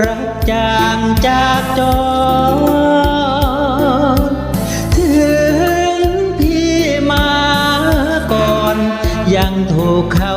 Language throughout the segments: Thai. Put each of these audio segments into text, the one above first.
รักจางจากจรถึงพี่มาก่อน ยังถูกเขา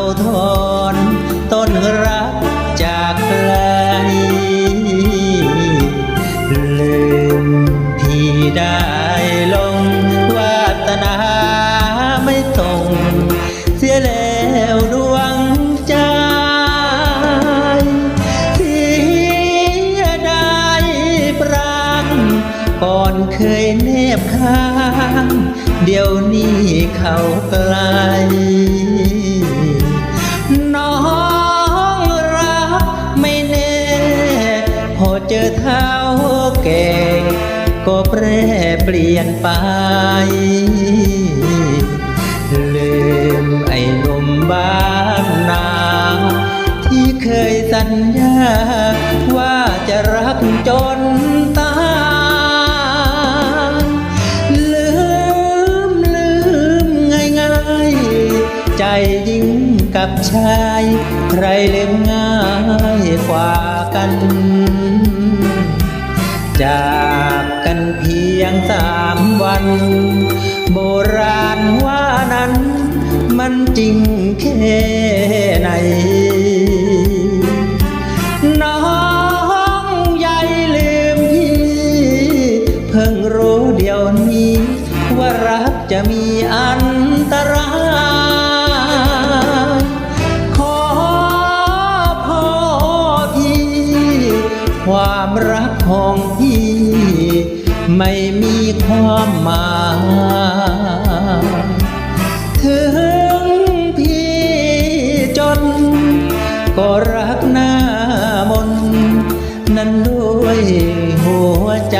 ก่อนเคยเนบข้าง เดี๋ยวนี้เขาไกล น้องรักไม่แน่ พอเจอเท้าแก่ก็แปรเปลี่ยนไป ลืมไอ้นมบ้านนาที่เคยสัญญา ว่าจะรักจน กับชาย ใครลืมง่ายกว่ากัน จากกันเพียงสามวัน โบราณว่านั้น มันจริงแค่ไหนน้องใยลืมพี่ เพิ่งรู้เดี๋ยวนี้ ว่ารักจะมีอันตราย ไม่มีความหมายถึงพี่จน ก็รักหน้ามน นั้นด้วยหัวใจ